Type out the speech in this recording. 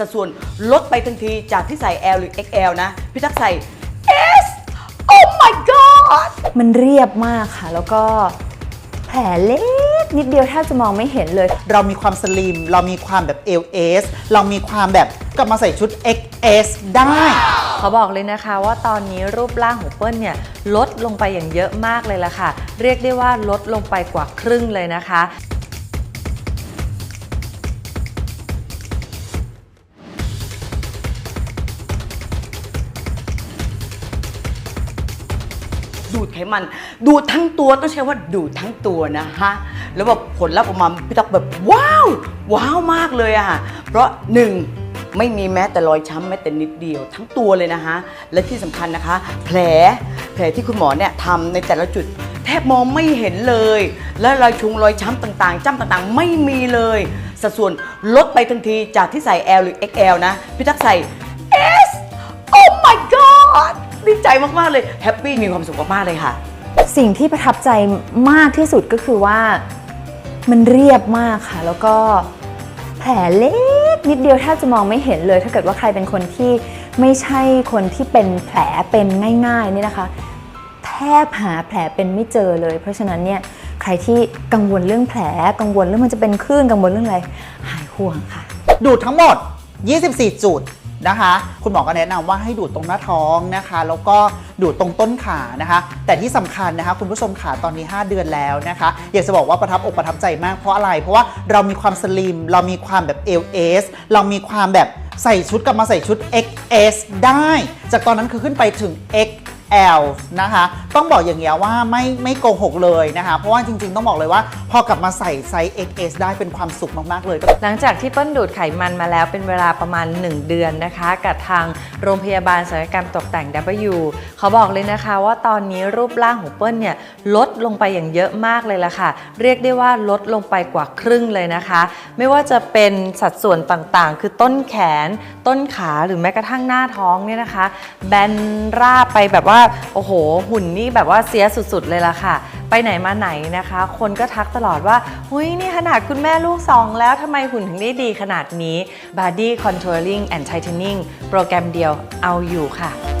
สัดส่วนลดไปทันทีจากที่ใส่ L หรือ XL นะ พี่ตั๊กใส่ S Oh my god มันเรียบมากค่ะ แล้วก็แผลเล็กนิดเดียวแทบจะมองไม่เห็นเลย เรามีความสลิม เรามีความแบบ LS เรามีความแบบกลับมาใส่ชุด XS ได้ เขาบอกเลยนะคะว่าตอนนี้รูปร่างของเปิ้ลเนี่ยลดลงไปอย่างเยอะมากเลยล่ะค่ะ เรียกได้ว่าลดลงไปกว่าครึ่งเลยนะคะ ดูดไขมัน ดูดทั้งตัวต้องใช้ว่าดูดทั้งตัวนะฮะแล้วแบบผลลัพธ์ออกมาพี่ตั๊กแบบว้าว ว้าวมากเลยอะค่ะ เพราะหนึ่งไม่มีแม้แต่รอยช้ำแม้แต่นิดเดียว ทั้งตัวเลยนะฮะและที่สำคัญนะคะ แผลแผลที่คุณหมอเนี่ยทำในแต่ละจุดแทบมองไม่เห็นเลย และรอยชุงรอยช้ำต่างๆจ้ำต่างๆ ไม่มีเลย สัดส่วนลดไปทันทีจากที่ใส่ L หรือ XL นะ พี่ตั๊กใส่ S Oh my god ดีใจมากๆเลยแฮปปี้มีความสุขมากๆเลยค่ะ สิ่งที่ประทับใจมากที่สุดก็คือว่ามันเรียบมากค่ะ แล้วก็แผลเล็กนิดเดียวแทบจะมองไม่เห็นเลย ถ้าเกิดว่าใครเป็นคนที่ไม่ใช่คนที่เป็นแผลเป็นง่ายๆนี่นะคะ แทบหาแผลเป็นไม่เจอเลย เพราะฉะนั้นเนี่ยใครที่กังวลเรื่องแผลกังวลเรื่องมันจะเป็นคลื่นกังวลเรื่องอะไรหายห่วงค่ะ ดูดทั้งหมด 24 จุด นะคะ คุณหมอก็แนะนำว่าให้ดูดตรงหน้าท้องนะคะ แล้วก็ดูดตรงต้นขานะคะ แต่ที่สำคัญนะคะ คุณผู้ชมขาตอนนี้ 5 เดือนแล้วนะคะ อยากจะบอกว่าประทับอกประทับใจมากเพราะอะไร เพราะว่าเรามีความสลิม เรามีความแบบ LS เอสเรามีความแบบใส่ชุดกลับมาใส่ชุด XS ได้ จากตอนนั้นคือขึ้นไปถึง L นะคะ ต้องบอกอย่างเงี้ยว่าไม่ไม่โกหกเลยนะคะ เพราะว่าจริงๆ ต้องบอกเลยว่า พอกลับมาใส่ไซส์ XS ได้เป็นความสุขมากๆเลย หลังจากที่เปิ้ลดูดไขมันมาแล้วเป็นเวลาประมาณ 1 เดือนนะคะ กับทางโรงพยาบาลศัลยกรรมตกแต่ง W เขาบอกเลยนะคะว่าตอนนี้รูปร่างของเปิ้ลเนี่ยลดลงไปอย่างเยอะมากเลยล่ะค่ะ เรียกได้ว่าลดลงไปกว่าครึ่งเลยนะคะ ไม่ว่าจะเป็นสัดส่วนต่างๆ คือต้นแขน ต้นขาหรือแม้กระทั่งหน้าท้องเนี่ยนะคะ แบนราบไปแบบว่าว่าโอ้โห หุ่นนี่แบบว่าเสียสุดๆเลยล่ะค่ะ ไปไหนมาไหนนะคะ คนก็ทักตลอดว่าหุยนี่ขนาดคุณแม่ลูกสองแล้วทำไมหุ่นถึงได้ดีขนาดนี้ Body Contouring and Tightening โปรแกรมเดียวเอาอยู่ค่ะ